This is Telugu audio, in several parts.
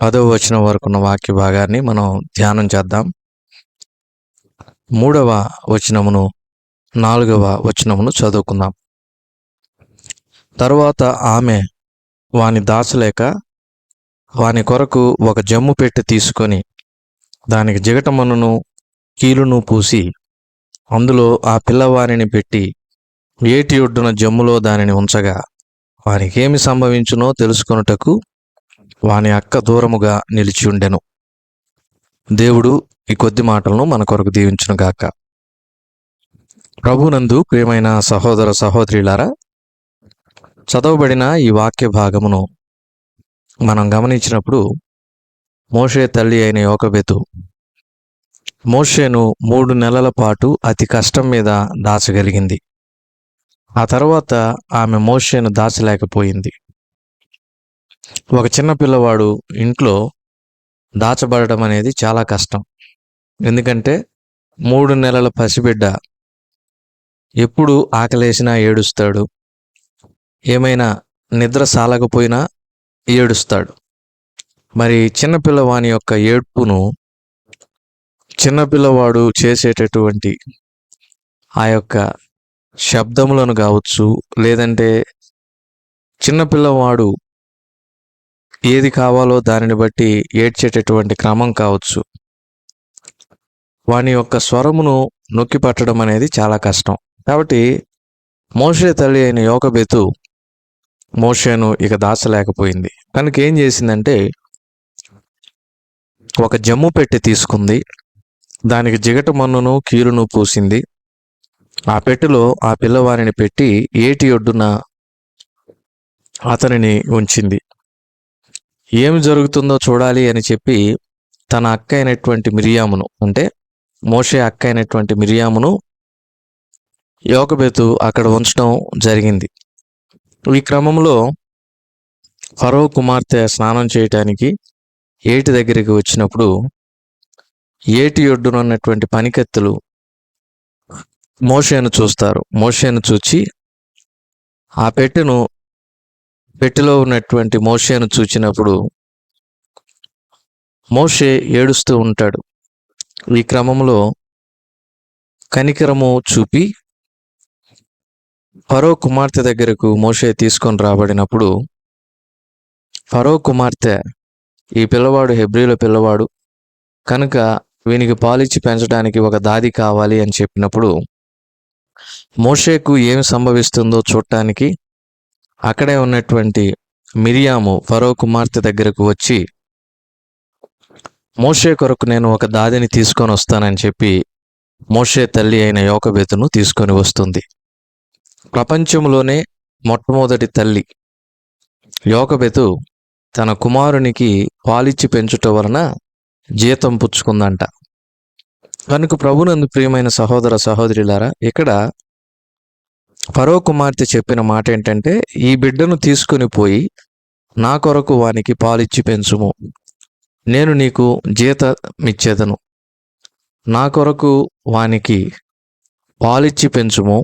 పదవ వచనం వరకు ఉన్న వాక్య భాగాన్ని మనం ధ్యానం చేద్దాం. మూడవ వచనమును నాలుగవ వచనమును చదువుకుందాం. తరువాత ఆమె వాని దాచలేక వాని కొరకు ఒక జమ్ము పెట్టి తీసుకొని దానికి జిగటమనును కీలును పూసి అందులో ఆ పిల్లవారిని పెట్టి ఏటి ఒడ్డున జమ్ములో దానిని ఉంచగా వానికేమి సంభవించునో తెలుసుకొనుటకు వాని అక్క దూరముగా నిలిచి ఉండెను దేవుడు ఈ కొద్ది మాటలను మన కొరకు దీవించునుగాక. ప్రభునందు ప్రియమైన సహోదర సహోదరులారా చదవబడిన ఈ వాక్య భాగమును మనం గమనించినప్పుడు మోషే తల్లి అయిన యోకబెతు మోషేను మూడు నెలల పాటు అతి కష్టం మీద దాచగలిగింది. ఆ తర్వాత ఆమె మోషేను దాచలేకపోయింది. ఒక చిన్న పిల్లవాడు ఇంట్లో దాచబడటం అనేది చాలా కష్టం. ఎందుకంటే మూడు నెలల పసిబిడ్డ ఎప్పుడు ఆకలేసినా ఏడుస్తాడు. ఏమైనా నిద్ర సాలకపోయినా ఏడుస్తాడు. మరి చిన్నపిల్లవాని యొక్క ఏడ్పును చిన్నపిల్లవాడు చేసేటటువంటి ఆ యొక్క శబ్దములను కావచ్చు లేదంటే చిన్నపిల్లవాడు ఏది కావాలో దానిని బట్టి ఏడ్చేటటువంటి క్రమం కావచ్చు. వాని యొక్క స్వరమును నొక్కి పట్టడం అనేది చాలా కష్టం. కాబట్టి మోషే తల్లి అయిన యోకబెతు మోషేను ఇక దాచలేకపోయింది. కనుక ఏం చేసిందంటే ఒక జమ్ము పెట్టి తీసుకుంది. దానికి జిగట మన్నును కీలును పూసింది. ఆ పెట్టెలో ఆ పిల్లవారిని పెట్టి ఏటి ఒడ్డున అతనిని ఉంచింది. ఏమి జరుగుతుందో చూడాలి అని చెప్పి తన అక్క అయినటువంటి మిరియామును అంటే మోషే అక్క అయినటువంటి మిరియామును యోకబెతు అక్కడ ఉంచడం జరిగింది. ఈ క్రమంలో ఫరో కుమార్తె స్నానం చేయటానికి ఏటి దగ్గరికి వచ్చినప్పుడు ఏటి ఒడ్డునున్నటువంటి పనికెత్తులు మోషేను చూస్తారు. మోషేను చూచి ఆ పెట్టెను పెట్టెలో ఉన్నటువంటి మోషేను చూచినప్పుడు మోషే ఏడుస్తూ ఉంటాడు. ఈ క్రమంలో కనికరము చూపి ఫరో కుమార్తె దగ్గరకు మోషే తీసుకొని రాబడినప్పుడు ఫరో కుమార్తె ఈ పిల్లవాడు హెబ్రిల పిల్లవాడు కనుక వీనికి పాలిచ్చి పెంచడానికి ఒక దాది కావాలి అని చెప్పినప్పుడు మోషేకు ఏమి సంభవిస్తుందో చూడటానికి అక్కడే ఉన్నటువంటి మిరియాము ఫరో కుమార్తె దగ్గరకు వచ్చి మోషే కొరకు నేను ఒక దాదిని తీసుకొని వస్తానని చెప్పి మోషే తల్లి అయిన యోకబేతును తీసుకొని వస్తుంది. ప్రపంచంలోనే మొట్టమొదటి తల్లి. యోకబెతు తన కుమారునికి పాలిచ్చి పెంచుట వలన జీతం పుచ్చుకుందంట. కనుక ప్రభునందు ప్రియమైన సహోదర సహోదరులారా ఇక్కడ ఫరో కుమార్తె చెప్పిన మాట ఏంటంటే ఈ బిడ్డను తీసుకుని పోయి నా కొరకు వానికి పాలిచ్చి పెంచుము. నేను నీకు జీతమిచ్చేదను. నా కొరకు వానికి పాలిచ్చి పెంచుము.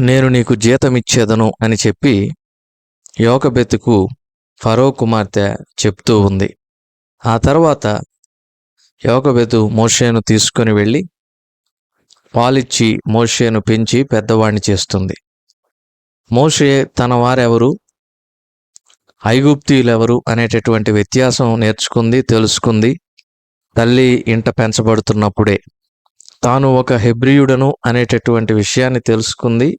నేను నీకు జీతమిచ్చేదను అని చెప్పి యోకబెతుకు ఫరో కుమార్తె చెప్తూ ఉంది. ఆ తర్వాత యోకబెతు మోషేను తీసుకొని వెళ్ళి పాలిచ్చి మోషేను పెంచి పెద్దవాణ్ణి చేస్తుంది. మోషే తన వారెవరు? ఐగుప్తీయులెవరు అనేటటువంటి వ్యత్యాసం నేర్చుకుంది తెలుసుకుంది. తల్లి ఇంట పెంచబడుతున్నప్పుడే. తాను ఒక హెబ్రియుడను అనేటటువంటి విషయాన్ని తెలుసుకుంది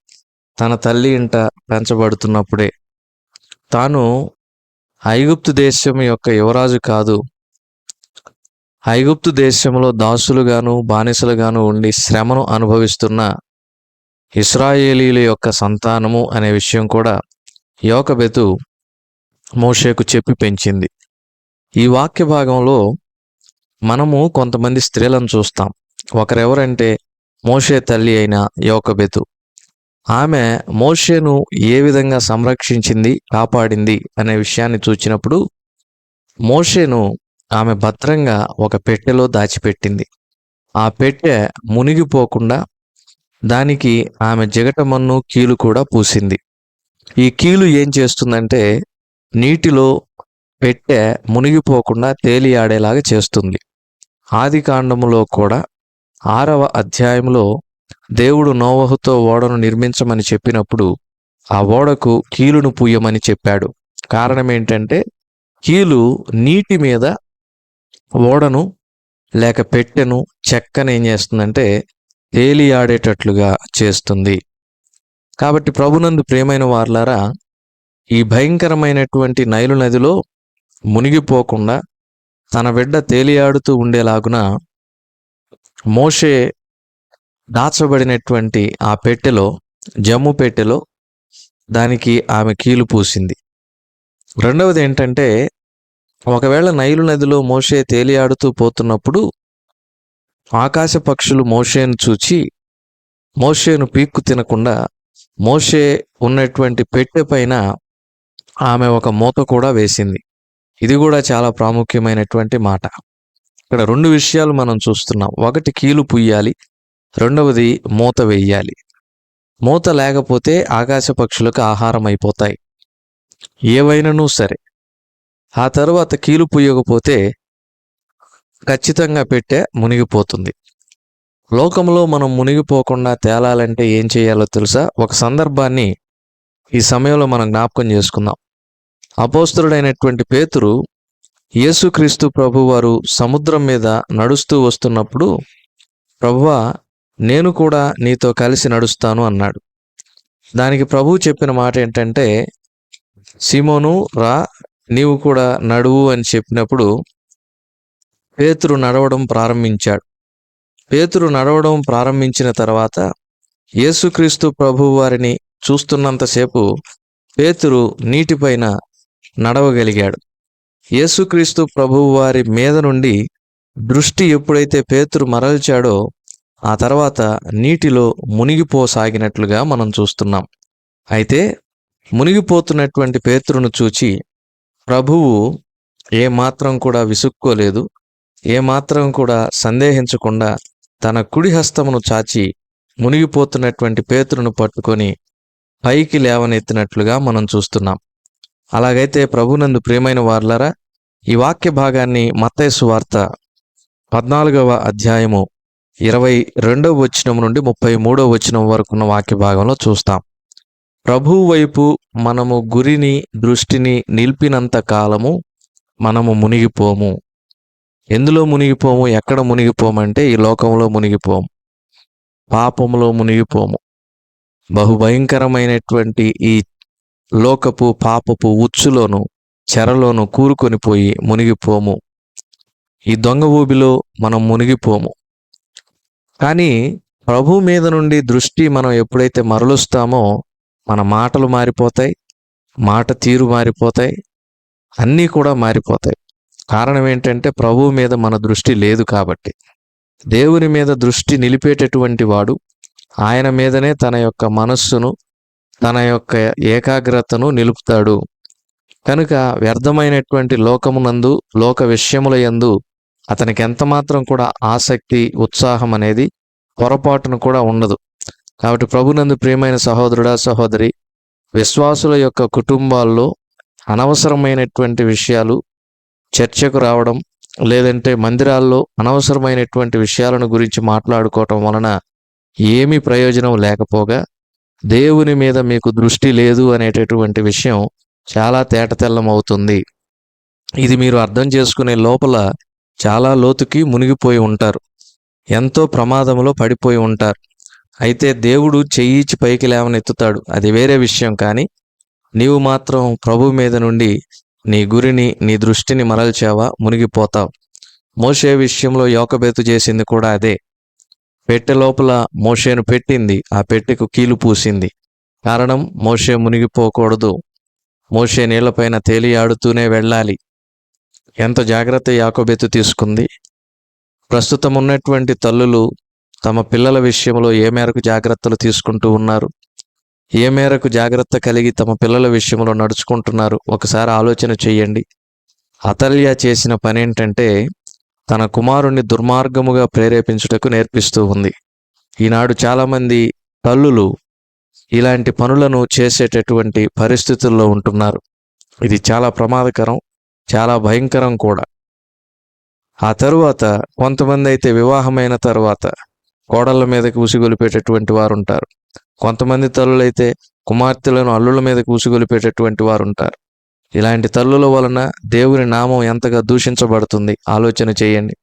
తన తల్లి ఇంట పెంచబడుతున్నప్పుడే. తాను ఐగుప్తు దేశం యొక్క యువరాజు కాదు ఐగుప్తు దేశంలో దాసులుగాను బానిసలుగాను ఉండి శ్రమను అనుభవిస్తున్న ఇస్రాయేలీల యొక్క సంతానము అనే విషయం కూడా యోకబెతు మోషేకు చెప్పి పెంచింది. ఈ వాక్య భాగంలో మనము కొంతమంది స్త్రీలను చూస్తాం. ఒకరెవరంటే మోషే తల్లి అయిన యోకబెతు. ఆమె మోషేను ఏ విధంగా సంరక్షించింది కాపాడింది అనే విషయాన్ని చూచినప్పుడు మోషేను ఆమె భద్రంగా ఒక పెట్టెలో దాచిపెట్టింది. ఆ పెట్టె మునిగిపోకుండా దానికి ఆమె జగటమన్ను కీలు కూడా పూసింది. ఈ కీలు ఏం చేస్తుందంటే నీటిలో పెట్టె మునిగిపోకుండా తేలియాడేలాగా చేస్తుంది. ఆది కాండములో కూడా ఆరవ అధ్యాయంలో దేవుడు నోవహుతో ఓడను నిర్మించమని చెప్పినప్పుడు ఆ ఓడకు కీలును పూయమని చెప్పాడు. కారణం ఏంటంటే కీలు నీటి మీద ఓడను లేక పెట్టెను చెక్కను ఏం చేస్తుందంటే తేలియాడేటట్లుగా చేస్తుంది. కాబట్టి ప్రభునందు ప్రేమైన వార్లారా ఈ భయంకరమైనటువంటి నైలు నదిలో మునిగిపోకుండా తన బిడ్డ తేలియాడుతూ ఉండేలాగున మోషే దాచబడినటువంటి ఆ పెట్టెలో జమ్ము పెట్టెలో దానికి ఆమె కీలు పూసింది. రెండవది ఏంటంటే ఒకవేళ నైలు నదిలో మోషే తేలియాడుతూ పోతున్నప్పుడు ఆకాశ పక్షులు మోషేను చూచి మోషేను పీక్కు తినకుండా మోషే ఉన్నటువంటి పెట్టె పైన ఆమె ఒక మూత కూడా వేసింది. ఇది కూడా చాలా ప్రాముఖ్యమైనటువంటి మాట. ఇక్కడ రెండు విషయాలు మనం చూస్తున్నాం. ఒకటి కీలు పుయ్యాలి రెండవది మూత వెయ్యాలి మూత లేకపోతే ఆకాశ పక్షులకు ఆహారం అయిపోతాయి. ఏవైనను సరే. ఆ తరువాత కీలు పుయ్యకపోతే ఖచ్చితంగా పెట్టే మునిగిపోతుంది. లోకంలో మనం మునిగిపోకుండా తేలాలంటే ఏం చేయాలో తెలుసా? ఒక సందర్భాన్ని ఈ సమయంలో మనం జ్ఞాపకం చేసుకుందాం. అపోస్తుడైనటువంటి పేతురు యేసుక్రీస్తు ప్రభువారు సముద్రం మీద నడుస్తూ వస్తున్నప్పుడు ప్రభువా నేను కూడా నీతో కలిసి నడుస్తాను అన్నాడు. దానికి ప్రభు చెప్పిన మాట ఏంటంటే సిమోను రా నీవు కూడా నడువు అని చెప్పినప్పుడు పేతురు నడవడం ప్రారంభించాడు. పేతురు నడవడం ప్రారంభించిన తర్వాత యేసుక్రీస్తు ప్రభు వారిని చూస్తున్నంతసేపు పేతురు నీటిపైన నడవగలిగాడు. యేసుక్రీస్తు ప్రభువు వారి మీద నుండి దృష్టి ఎప్పుడైతే పేతురు మరల్చాడో ఆ తర్వాత నీటిలో మునిగిపోసాగినట్లుగా మనం చూస్తున్నాం. అయితే మునిగిపోతున్నటువంటి పేతురును చూచి ప్రభువు ఏ మాత్రం కూడా విసుక్కోలేదు ఏమాత్రం కూడా సందేహించకుండా తన కుడి హస్తమును చాచి మునిగిపోతున్నటువంటి పేతురును పట్టుకొని పైకి లేవనెత్తినట్లుగా మనం చూస్తున్నాం. అలాగైతే ప్రభునందు ప్రియమైన వార్లరా ఈ వాక్య భాగాన్ని మత్తైసు వార్త పద్నాలుగవ అధ్యాయము ఇరవై రెండవ వచనం నుండి ముప్పై మూడవ వచనం వరకు ఉన్న వాక్య భాగంలో చూస్తాం. ప్రభువు వైపు మనము గురిని దృష్టిని నిలిపినంత కాలము మనము మునిగిపోము. ఎందులో మునిగిపోము? ఎక్కడ మునిగిపోమంటే ఈ లోకంలో మునిగిపోము. పాపములో మునిగిపోము. బహుభయంకరమైనటువంటి ఈ లోకపు పాపపు ఉచ్చులోను చెరలోను కూరుకొని పోయి మునిగిపోము. ఈ దొంగ ఊబిలో మనం మునిగిపోము. కానీ ప్రభు మీద నుండి దృష్టి మనం ఎప్పుడైతే మరలుస్తామో మన మాటలు మారిపోతాయి మాట తీరు మారిపోతాయి అన్నీ కూడా మారిపోతాయి. కారణం ఏంటంటే ప్రభువు మీద మన దృష్టి లేదు కాబట్టి. దేవుని మీద దృష్టి నిలిపేటటువంటి వాడు ఆయన మీదనే తన యొక్క మనస్సును తన యొక్క ఏకాగ్రతను నిలుపుతాడు. కనుక వ్యర్థమైనటువంటి లోకమునందు లోక విషయముల యందు అతనికి ఎంత మాత్రం కూడా ఆసక్తి ఉత్సాహం అనేది పొరపాటును కూడా ఉండదు. కాబట్టి ప్రభునందు ప్రియమైన సహోదరుడా సహోదరి విశ్వాసుల యొక్క కుటుంబాల్లో అనవసరమైనటువంటి విషయాలు చర్చకు రావడం లేదంటే మందిరాల్లో అనవసరమైనటువంటి విషయాలను గురించి మాట్లాడుకోవటం వలన ఏమి ప్రయోజనం లేకపోగా దేవుని మీద మీకు దృష్టి లేదు అనేటటువంటి విషయం చాలా తేటతెల్లం అవుతుంది ఇది మీరు అర్థం చేసుకునే లోపల చాలా లోతుకి మునిగిపోయి ఉంటారు. ఎంతో ప్రమాదంలో పడిపోయి ఉంటారు. అయితే దేవుడు చెయ్యిచి పైకి లేవనెత్తుతాడు. అది వేరే విషయం కానీ నీవు మాత్రం ప్రభు మీద నుండి నీ గురిని నీ దృష్టిని మరల్చావా? మునిగిపోతావు. మోషే విషయంలో యోకబేతు చేసింది కూడా అదే. పెట్టె లోపల మోషేను పెట్టింది. ఆ పెట్టెకు కీలు పూసింది. కారణం మోషే మునిగిపోకూడదు. మోషే నీళ్ళపైన తేలియాడుతూనే వెళ్ళాలి. ఎంత జాగ్రత్త యాకోబెత్తు తీసుకుంది? ప్రస్తుతం ఉన్నటువంటి తల్లులు తమ పిల్లల విషయంలో ఏ మేరకు జాగ్రత్తలు తీసుకుంటూ ఉన్నారు? ఏ మేరకు జాగ్రత్త కలిగి తమ పిల్లల విషయంలో నడుచుకుంటున్నారు? ఒకసారి ఆలోచన చేయండి. అతల్య చేసిన పని ఏంటంటే తన కుమారుణ్ణి దుర్మార్గముగా ప్రేరేపించుటకు నేర్పిస్తూ ఉంది. ఈనాడు చాలామంది తల్లులు ఇలాంటి పనులను చేసేటటువంటి పరిస్థితుల్లో ఉంటున్నారు. ఇది చాలా ప్రమాదకరం చాలా భయంకరం కూడా. ఆ తరువాత కొంతమంది అయితే వివాహమైన తరువాత కోడళ్ళ మీదకి ఉసిగొలిపేటటువంటి వారు ఉంటారు కొంతమంది తల్లులైతే కుమార్తెలను అల్లుల మీదకి ఉసిగొలిపేటటువంటి వారు ఉంటారు ఇలాంటి తల్లుల వలన దేవుని నామం ఎంతగా దూషించబడుతుంది? ఆలోచన చేయండి.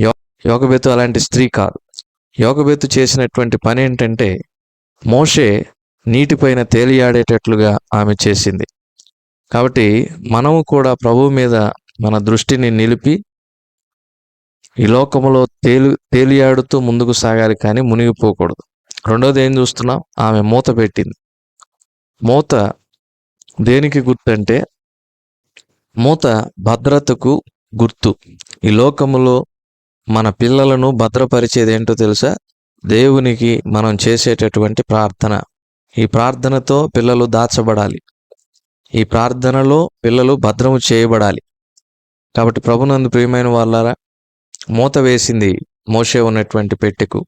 యో యోగబెత్తు అలాంటి స్త్రీ కాదు. యోగబెత్తు చేసినటువంటి పని ఏంటంటే మోషే నీటిపైన తేలియాడేటట్లుగా ఆమె చేసింది. కాబట్టి మనము కూడా ప్రభువు మీద మన దృష్టిని నిలిపి ఈ లోకములో తేలి తేలియాడుతూ ముందుకు సాగాలి కానీ మునిగిపోకూడదు. రెండోది ఏం చూస్తున్నాం? ఆమె మూత పెట్టింది. మూత దేనికి గుర్తు అంటే మూత భద్రతకు గుర్తు. ఈ లోకములో మన పిల్లలను భద్రపరిచేది ఏంటో తెలుసా? దేవునికి మనం చేసేటటువంటి ప్రార్థన. ఈ ప్రార్థనతో పిల్లలు దాచబడాలి. ఈ ప్రార్థనలో పిల్లలు భద్రము చేయబడాలి. కాబట్టి ప్రభునందు ప్రియమైన వాళ్ళారా మూత వేసింది మోషే ఉన్నటువంటి పెట్టెకు.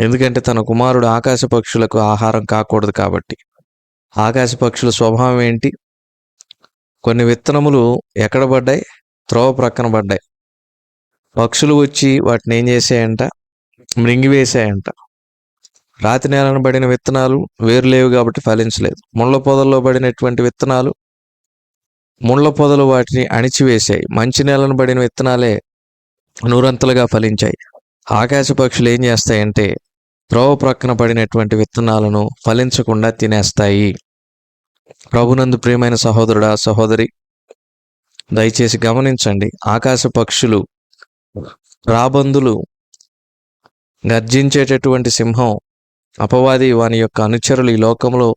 ఎందుకంటే తన కుమారుడు ఆకాశ పక్షులకు ఆహారం కాకూడదు కాబట్టి. ఆకాశ పక్షుల స్వభావం ఏంటి? కొన్ని విత్తనములు ఎక్కడ పడ్డాయి? త్రోవ ప్రక్కన పడ్డాయి. పక్షులు వచ్చి వాటిని ఏం చేసాయంట మృంగివేసాయంట రాతి నేలను పడిన విత్తనాలు వేరు లేవు కాబట్టి ఫలించలేదు. ముళ్ళ పొదల్లో పడినటువంటి విత్తనాలు ముళ్ళ పొదలు వాటిని అణిచివేశాయి. మంచి నేలను పడిన విత్తనాలే నూరంతలుగా ఫలించాయి. ఆకాశ పక్షులు ఏం చేస్తాయంటే త్రోవ ప్రక్కన పడినటువంటి విత్తనాలను ఫలించకుండా తినేస్తాయి. ప్రభునందు ప్రియమైన సహోదరుడా సహోదరి దయచేసి గమనించండి. ఆకాశ పక్షులు రాబందులు గర్జించేటటువంటి సింహం అపవాది వాని యొక్క అనుచరులు ఈ లోకంలో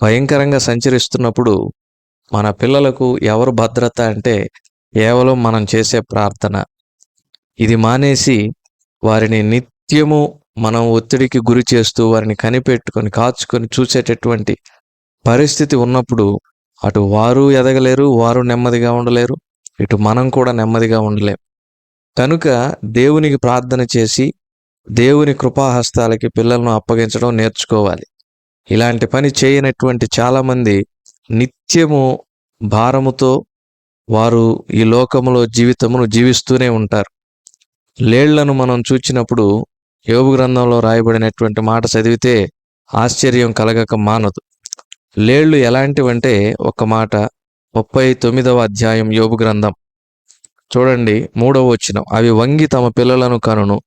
భయంకరంగా సంచరిస్తున్నప్పుడు మన పిల్లలకు ఎవరు భద్రత అంటే కేవలం మనం చేసే ప్రార్థన. ఇది మానేసి వారిని నిత్యము మనం ఒత్తిడికి గురి చేస్తూ వారిని కనిపెట్టుకొని కాచుకొని చూసేటటువంటి పరిస్థితి ఉన్నప్పుడు అటు వారు ఎదగలేరు వారు నెమ్మదిగా ఉండలేరు ఇటు మనం కూడా నెమ్మదిగా ఉండలేం. కనుక దేవునికి ప్రార్థన చేసి దేవుని కృపాహస్తాలకి పిల్లలను అప్పగించడం నేర్చుకోవాలి. ఇలాంటి పని చేయనటువంటి చాలామంది నిత్యము భారముతో వారు ఈ లోకములో జీవితమును జీవిస్తూనే ఉంటారు. లేళ్ళను మనం చూచినప్పుడు యోగు గ్రంథంలో రాయబడినటువంటి మాట చదివితే ఆశ్చర్యం కలగక మానదు. లేళ్ళు ఎలాంటివంటే ఒక మాట ముప్పై తొమ్మిదవ అధ్యాయం యోగు గ్రంథం. చూడండి మూడవ వచ్చిన అవి వంగి తమ పిల్లలను కనును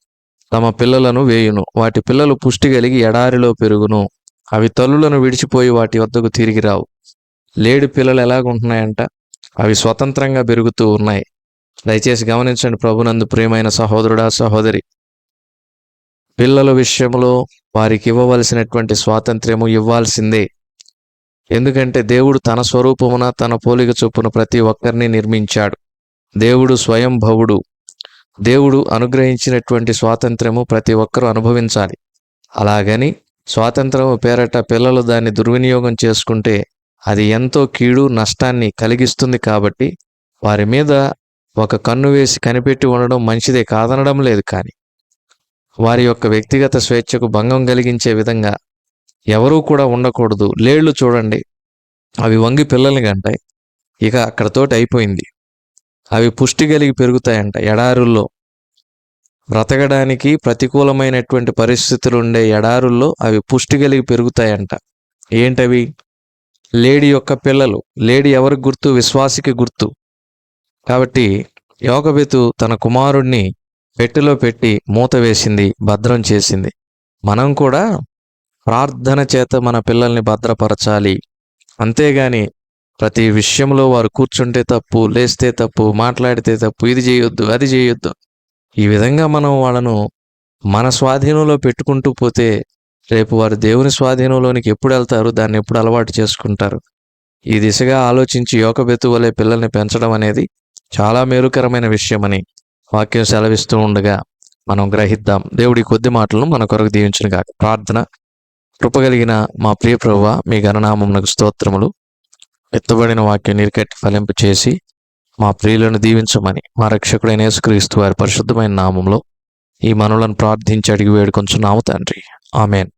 తమ పిల్లలను వేయును. వాటి పిల్లలు పుష్టి కలిగి ఎడారిలో పెరుగును. అవి తల్లులను విడిచిపోయి వాటి వద్దకు తిరిగి రావు. లేడి పిల్లలు ఎలాగుంటున్నాయంట? అవి స్వతంత్రంగా పెరుగుతూ ఉన్నాయి. దయచేసి గమనించండి ప్రభునందు ప్రియమైన సహోదరుడా సహోదరి. పిల్లల విషయంలో వారికి ఇవ్వవలసినటువంటి స్వాతంత్ర్యము ఇవ్వాల్సిందే. ఎందుకంటే దేవుడు తన స్వరూపమున తన పోలిక చొప్పున ప్రతి ఒక్కరిని నిర్మించాడు. దేవుడు స్వయంభవుడు దేవుడు అనుగ్రహించినటువంటి స్వాతంత్ర్యము ప్రతి ఒక్కరూ అనుభవించాలి. అలాగని స్వాతంత్రము పేరట పిల్లలు దాన్ని దుర్వినియోగం చేసుకుంటే అది ఎంతో కీడు నష్టాన్ని కలిగిస్తుంది కాబట్టి వారి మీద ఒక కన్ను వేసి కనిపెట్టి ఉండడం మంచిదే కాదనడం లేదు కానీ. వారి యొక్క వ్యక్తిగత స్వేచ్ఛకు భంగం కలిగించే విధంగా ఎవరూ కూడా ఉండకూడదు. లేళ్ళు చూడండి. అవి వంగి పిల్లల్ని గంటాయి ఇక అక్కడతోటి అయిపోయింది. అవి పుష్టి కలిగి పెరుగుతాయంట ఎడారుల్లో. బ్రతకడానికి ప్రతికూలమైనటువంటి పరిస్థితులు ఉండే ఎడారుల్లో అవి పుష్టి కలిగి పెరుగుతాయంట. ఏంటవి? లేడీ యొక్క పిల్లలు. లేడీ ఎవరికి గుర్తు? విశ్వాసికి గుర్తు. కాబట్టి యోగబెతు తన కుమారుణ్ణి పెట్టెలో పెట్టి మూత వేసింది భద్రం చేసింది. మనం కూడా ప్రార్థన చేత మన పిల్లల్ని భద్రపరచాలి. అంతేగాని ప్రతి విషయంలో వారు కూర్చుంటే తప్పు లేస్తే తప్పు మాట్లాడితే తప్పు ఇది చేయొద్దు అది చేయొద్దు. ఈ విధంగా మనం వాళ్ళను మన స్వాధీనంలో పెట్టుకుంటూ పోతే రేపు వారు దేవుని స్వాధీనంలోనికి ఎప్పుడు వెళ్తారు దాన్ని ఎప్పుడు అలవాటు చేసుకుంటారు? ఈ దిశగా ఆలోచించి యోగబెత్తు వలె పిల్లల్ని పెంచడం అనేది చాలా మేలుకరమైన విషయమని వాక్యం సెలవిస్తూ ఉండగా మనం గ్రహిద్దాం. దేవుడి కొద్ది మాటలను మన కొరకు దీవించిన కాక ప్రార్థన. కృపగలిగిన మా ప్రియ ప్రభువ మీ గణనామమునకు స్తోత్రములు. ఎత్తబడిన వాక్యం నిరికట్టి ఫలింపు చేసి మా ప్రియులను దీవించమని మా రక్షకుడైన యేసుక్రీస్తు వారి పరిశుద్ధమైన నామంలో ఈ మనులను ప్రార్థించి అడిగి వేడుకొంచున్నాము తండ్రి. ఆమెన్.